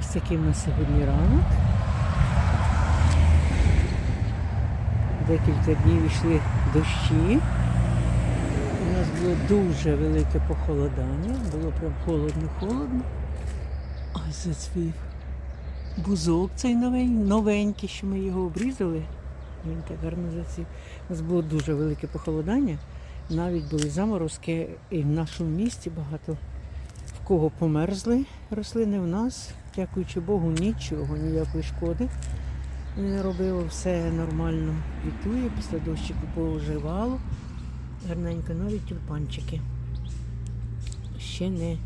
Ось такий нас сьогодні ранок. Декілька днів йшли дощі. У нас було дуже велике похолодання, було прям холодно-холодно. Ось зацвів бузок цей новень, новенький, що ми його обрізали. Він так гарно зацвів. У нас було дуже велике похолодання. Навіть були заморозки, і в нашому місті багато в кого померзли рослини в нас. Дякуючи Богу, нічого, ніякої шкоди не робило, все нормально квітує, після дощику пооживало. Гарненько навіть тюльпанчики. Ще не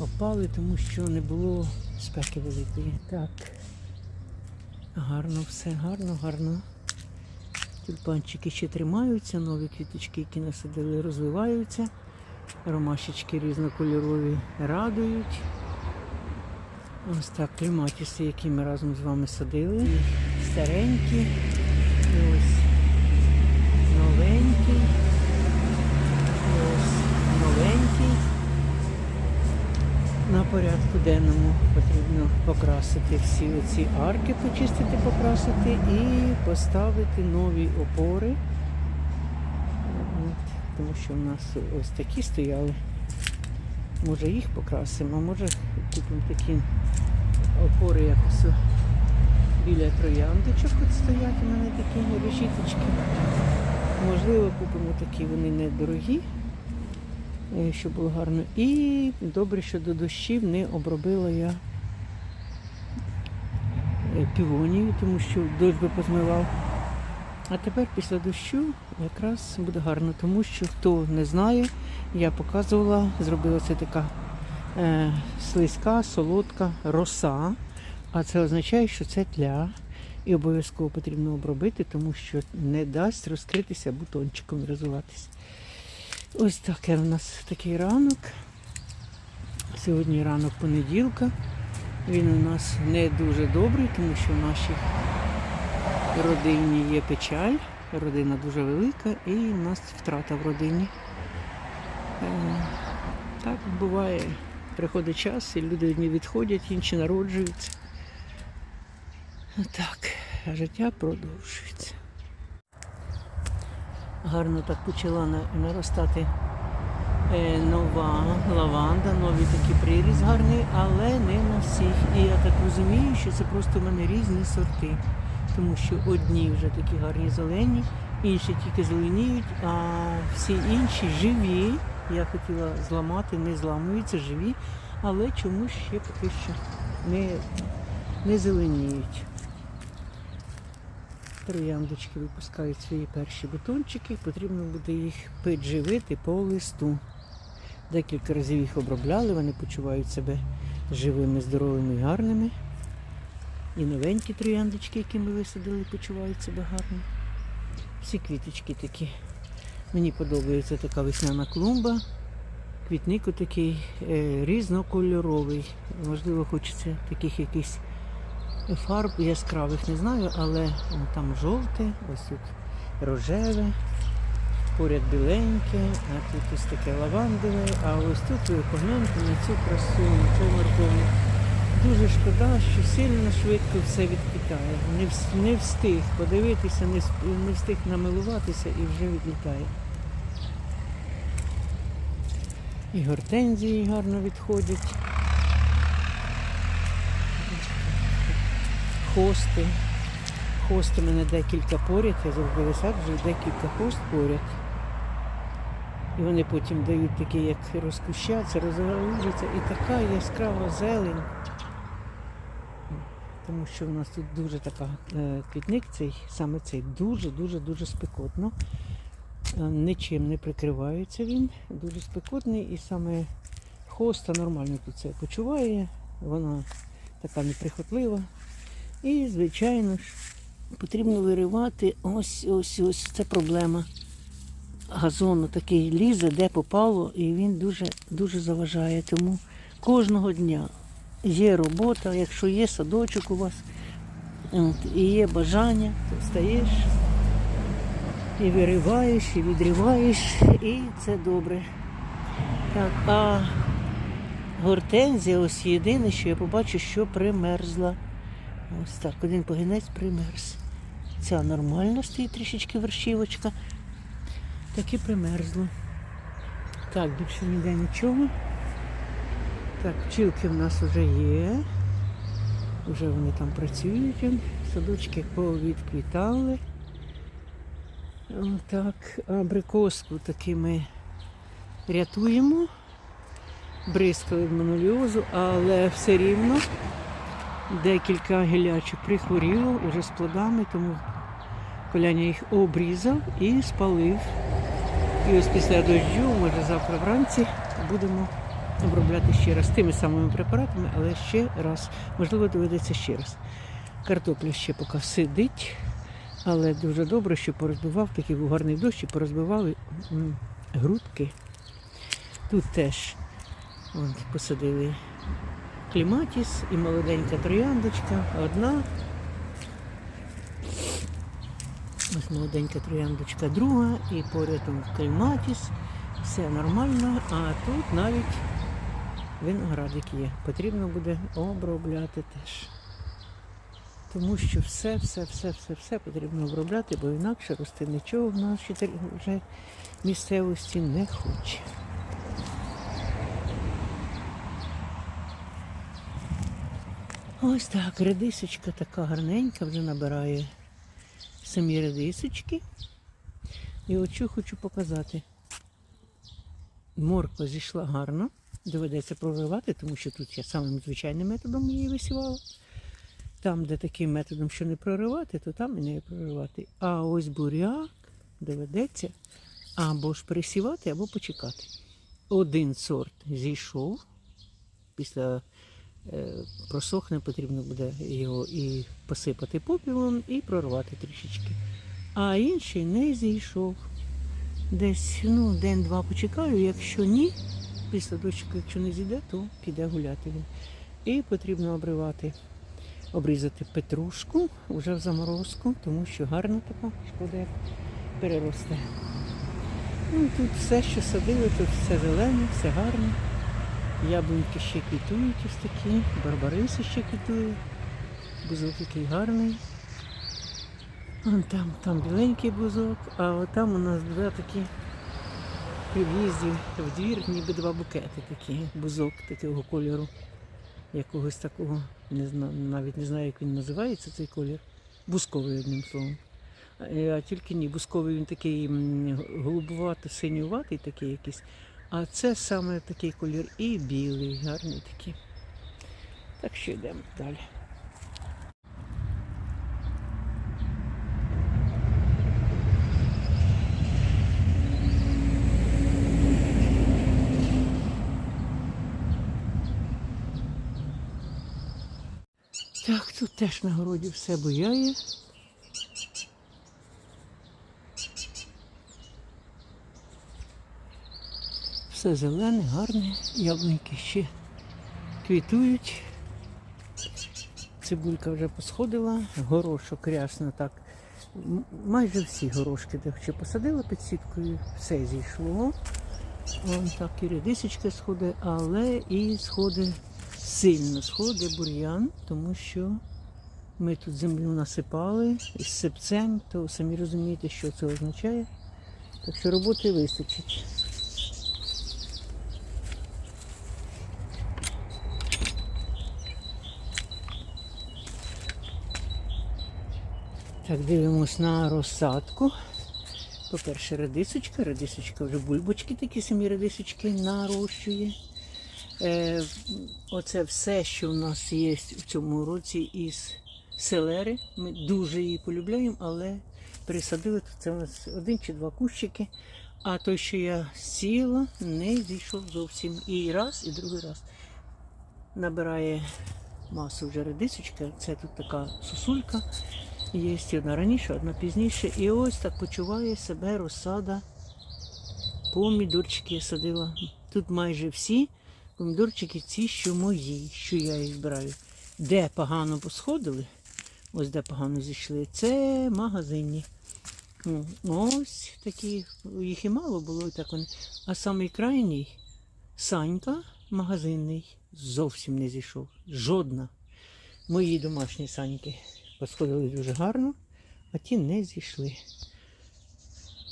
опали, тому що не було спеки великої. Так. Гарно все, гарно, гарно. Тюльпанчики ще тримаються, нові квіточки, які насадили, розвиваються. Ромашечки різнокольорові радують. Ось так кліматіси, які ми разом з вами садили. І старенькі, і ось новенькі, і ось новенький. На порядку денному потрібно покрасити всі оці арки, почистити, покрасити і поставити нові опори. Тому що в нас ось такі стояли. Може їх покрасимо, а може купимо такі опори якось біля трояндочок от стоять у мене такі решіточки. Можливо, купимо такі, вони недорогі, е, щоб було гарно. І добре, що до дощів не обробила я е, півонію, тому що дощ би позмивав. А тепер після дощу якраз буде гарно, тому що хто не знає, я показувала, зробила це така е, слизька, солодка роса. А це означає, що це тля. І обов'язково потрібно обробити, тому що не дасть розкритися бутончиком розвиватися. Ось таке у нас такий ранок. Сьогодні ранок понеділка. Він у нас не дуже добрий, тому що в нашій родині є печаль. Родина дуже велика і в нас втрата в родині. Е, Так буває. Приходить час, і люди одні відходять, інші народжуються. Так, життя продовжується. Гарно так почала наростати е, нова лаванда, новий такий приріз гарний, але не на всіх. І я так розумію, що це просто в мене різні сорти. Тому що одні вже такі гарні зелені, інші тільки зеленіють, а всі інші живі. Я хотіла зламати, не зламуються, живі, але чомусь ще поки що не, не зеленіють. Трояндочки випускають свої перші бутончики, потрібно буде їх підживити по листу. Декілька разів їх обробляли, вони почувають себе живими, здоровими і гарними. І новенькі трояндочки, які ми висадили, почувають себе гарно. Всі квіточки такі. Мені подобається така весняна клумба. Квітник такий е, різнокольоровий. Можливо, хочеться таких якихось фарб яскравих, не знаю, але там жовте, ось тут рожеве, поряд біленьке, а тут ось таке лавандове, а ось тут погляньте на цю красу, на цю морковну. Дуже шкода, що сильно швидко все відквітає. Не, не встиг подивитися, не, не встиг намилуватися і вже відлітає. І гортензії гарно відходять. Хости. Хости в мене декілька поряд, я зробила сад, вже декілька хост поряд. І вони потім дають такі, як розкущаться, розгалужаться, і така яскрава зелень. Тому що в нас тут дуже така е, квітник, цей, саме цей дуже-дуже дуже спекотно. Е, Нічим не прикривається він, дуже спекотний і саме хоста нормально тут це почуває, вона така неприхотлива. І, звичайно ж, потрібно виривати ось ось ось це проблема. Газону такий лізе, де попало, і він дуже, дуже заважає. Тому кожного дня є робота, якщо є садочок у вас, от, і є бажання, то встаєш і вириваєш, і відриваєш, і це добре. Так, а Гортензія, ось єдине, що я побачу, що примерзла. Ось так, один погінець примерз. Ця нормально стоїть трішечки вершівочка. Так і примерзло. Так, більше ніде нічого. Так, пчілки в нас вже є. Вже вони там працюють. Садочки повідквітали. Так, абрикоску таки ми рятуємо. Бризкали від моноліозу, але все рівно декілька гілячок прихворіло уже з плодами, тому Коляня їх обрізав і спалив. І ось після дощу, може завтра вранці, будемо обробляти ще раз тими самими препаратами, але ще раз. Можливо, доведеться ще раз. Картопля ще поки сидить, але дуже добре, що порозбивав такий був гарний дощ і порозбивали грудки. Тут теж вон, посадили кліматіс і молоденька трояндочка. Одна. Ось молоденька трояндочка, друга, і поряд кліматіс. Все нормально, а тут навіть виноградик є. Потрібно буде обробляти теж. Тому що все, все, все, все, все потрібно обробляти, бо інакше рости нічого в нашій вже місцевості не хоче. Ось так, редисочка така гарненька, вже набирає самі редисочки. І от що хочу показати. Морква зійшла гарно, доведеться проривати, тому що тут я самим звичайним методом її висівала. Там, де таким методом, що не проривати, то там і не проривати. А ось буряк доведеться або ж пересівати, або почекати. Один сорт зійшов, після е, просохне, потрібно буде його і посипати попілом, і прорвати трішечки. А інший не зійшов. Десь ну, день-два почекаю, якщо ні, після дощику, якщо не зійде, то піде гуляти він. І потрібно обривати, обрізати петрушку вже в заморозку, тому що гарна така, шкода як переросте. Ну, тут все, що садили, тут все зелене, все гарне. Яблуньки ще квітують ось такі, барбариси ще квітують. Бузок який гарний. Вон там, там біленький бузок, а там у нас два такі при в'їзді в двір, ніби два букети такі, бузок такого кольору. Якогось такого, не знаю, навіть не знаю, як він називається, цей колір. Бузковий одним словом. Е, А тільки ні, бузковий він такий м, голубувато-синюватий такий якийсь. А це саме такий колір і білий, гарний такий. Так що йдемо далі. Так, тут теж на городі все буяє. Все зелене, гарне, яблуньки ще квітують. Цибулька вже посходила, горошок рясно так. Майже всі горошки, де посадила під сіткою, все зійшло. Вон так і редисочка сходить, але і сходить сильно сходить бур'ян, тому що ми тут землю насипали із сипцем, то самі розумієте, що це означає. Так що роботи вистачить. Так, дивимось на розсадку. По-перше, редисочка. Редисочка вже бульбочки такі самі редисочки нарощує. Е, оце все, що в нас є в цьому році із селери. Ми дуже її полюбляємо, але пересадили тут це у нас один чи два кущики. А той, що я сіяла, не зійшов зовсім. І раз, і другий раз. Набирає масу вже редисочка. Це тут така сосулька. Є одна раніше, одна пізніше. І ось так почуває себе розсада. Помідорчики я садила. Тут майже всі помідорчики ці, що мої, що я їх збираю. Де погано посходили, ось де погано зійшли, це магазинні. Ну, Ось такі, їх і мало було, так вони. А самий крайній Санька, магазинний зовсім не зійшов. Жодна. Мої домашні саньки посходили дуже гарно, а ті не зійшли.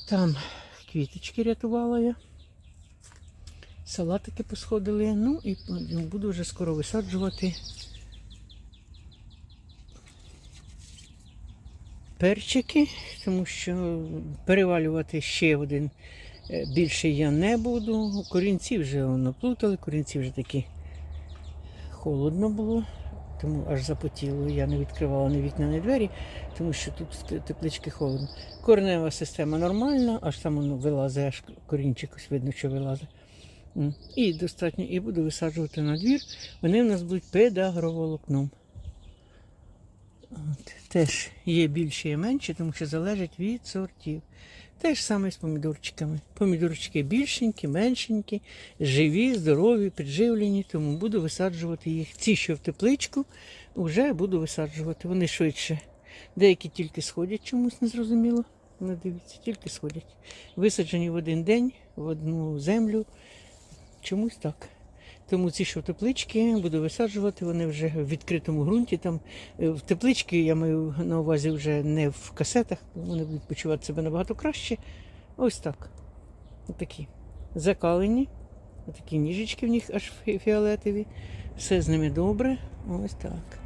Там квіточки рятувала я. Салатики посходили. Ну і буду вже скоро висаджувати перчики, тому що перевалювати ще один е, більше я не буду. Корінці вже воно плутали, корінці вже такі холодно було, тому аж запотіло. Я не відкривала ні вікна, ні двері, тому що тут теплички холодно. Коренева система нормальна, аж там воно вилазить, аж корінчик ось видно, що вилазить. І достатньо, і буду висаджувати на двір. Вони в нас будуть під агроволокном. От. Теж є більше і менше, тому що залежить від сортів. Те ж саме з помідорчиками. Помідорчики більшенькі, меншенькі, живі, здорові, підживлені, тому буду висаджувати їх. Ці, що в тепличку, вже буду висаджувати. Вони швидше. Деякі тільки сходять чомусь незрозуміло. Ну, дивіться, тільки сходять. Висаджені в один день в одну землю. Чомусь так. Тому ці, що в теплички, буду висаджувати, вони вже в відкритому ґрунті. Там е, в теплички я маю на увазі вже не в касетах, вони будуть почувати себе набагато краще. Ось так. Отакі. Закалені. Отакі ніжечки в них аж фіолетові. Все з ними добре. Ось так.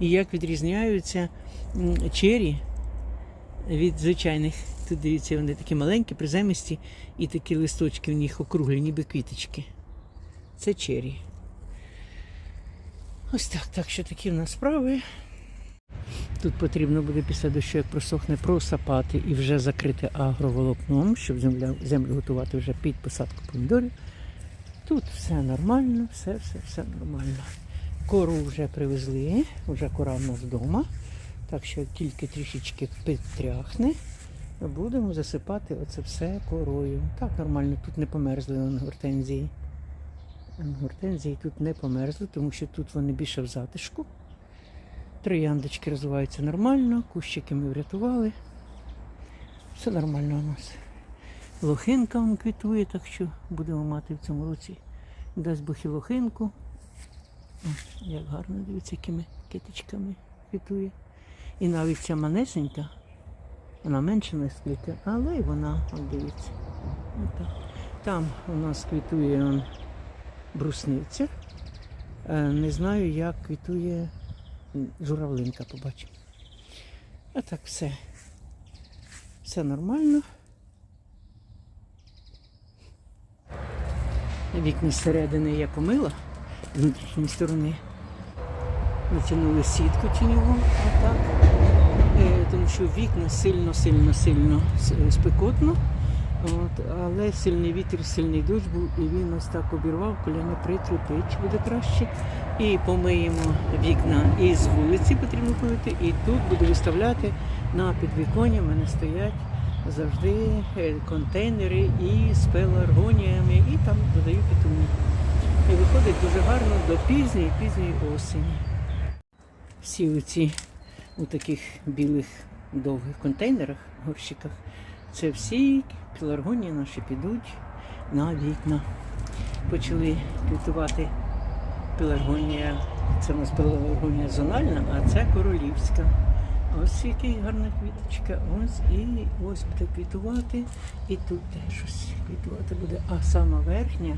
І як відрізняються чері від звичайних. Тут дивіться, вони такі маленькі, приземисті, і такі листочки в них округлі, ніби квіточки. Це чері. Ось так, так що такі в нас справи. Тут потрібно буде після дощу, як просохне, просапати і вже закрити агроволокном, щоб земля, землю готувати вже під посадку помідорів. Тут все нормально, все, все, все нормально. Кору вже привезли, вже кора в нас вдома. Так що тільки трішечки підтряхне, будемо засипати оце все корою. Так, нормально, тут не померзли вон гортензії. Гортензії тут не померзли, тому що тут вони більше в затишку. Трояндочки розвиваються нормально, кущики ми врятували. Все нормально у нас. Лохинка вон квітує, так що будемо мати в цьому році. Дасть Бог і лохинку. О, Як гарно дивіться, якими китичками квітує. І навіть ця манесенька, вона менше наскільки, але й вона, от дивіться. Там у нас квітує брусниця. Е, Не знаю, як квітує журавлинка, побачимо. А так все. Все нормально. Вікна зсередини я помила з внутрішньої сторони. Натягнули сітку тіньову, отак. Е, тому що вікна сильно, сильно, сильно с- спекотно. От, але сильний вітер, сильний дощ був, і він ось так обірвав, коляни притрупить буде краще. І помиємо вікна і з вулиці потрібно помити, і тут буду виставляти на підвіконня. В мене стоять завжди е, контейнери із пеларгоніями, і там додаю петунів. І виходить дуже гарно до пізньої пізньої осені. Всі оці у таких білих довгих контейнерах, горщиках, це всі пеларгонії наші підуть на вікна. Почали квітувати пеларгонія. Це у нас пеларгонія зональна, а це королівська. Ось яка гарна квіточка. Ось і ось буде квітувати. І тут теж ось квітувати буде. А сама верхня,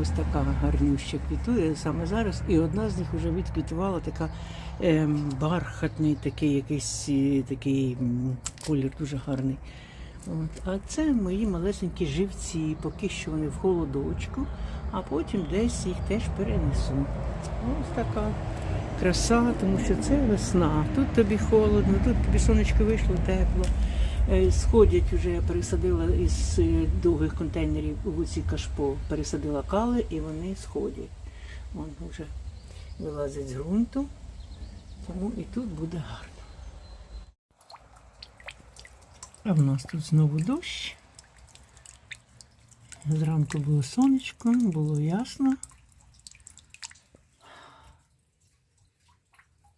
ось така гарнюща квітує саме зараз. І одна з них вже відквітувала така ем, бархатний, такий якийсь е, такий колір дуже гарний. От. А це мої малесенькі живці, поки що вони в холодочку, а потім десь їх теж перенесу. Ось така краса, тому що це весна. Тут тобі холодно, тут тобі сонечко вийшло тепло. Е, Сходять вже я пересадила із е, довгих контейнерів у ці кашпо, пересадила кали і вони сходять. Вон вже вилазять з ґрунту, тому і тут буде гарно. А в нас тут знову дощ. Зранку було сонечко, було ясно.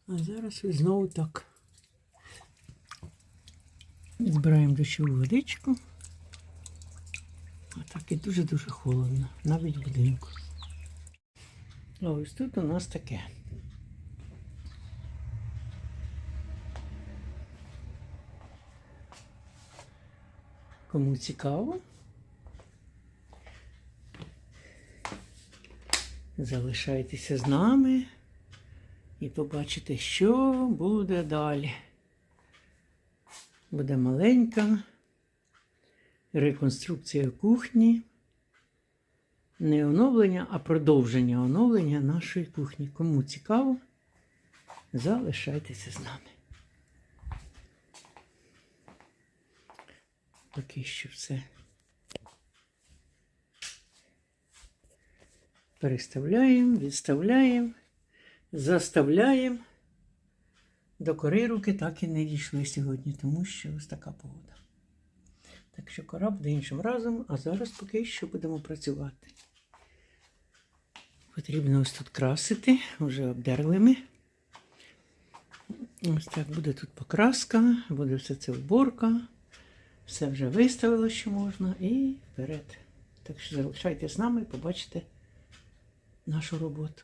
А зараз знову так. Збираємо дощову водичку. А так і дуже-дуже холодно, навіть в будинку. Ось тут у нас таке. Кому цікаво, залишайтеся з нами і побачите, що буде далі. Буде маленька реконструкція кухні. Не оновлення, а продовження оновлення нашої кухні. Кому цікаво, залишайтеся з нами. Поки що все. Переставляємо, відставляємо, заставляємо. До кори руки так і не дійшли сьогодні, тому що ось така погода. Так що кора буде іншим разом, а зараз поки що будемо працювати. Потрібно ось тут красити, вже обдерли ми. Ось так буде тут покраска, буде все це уборка. Все вже виставило, що можна, і вперед. Так що залишайтесь з нами і побачите нашу роботу.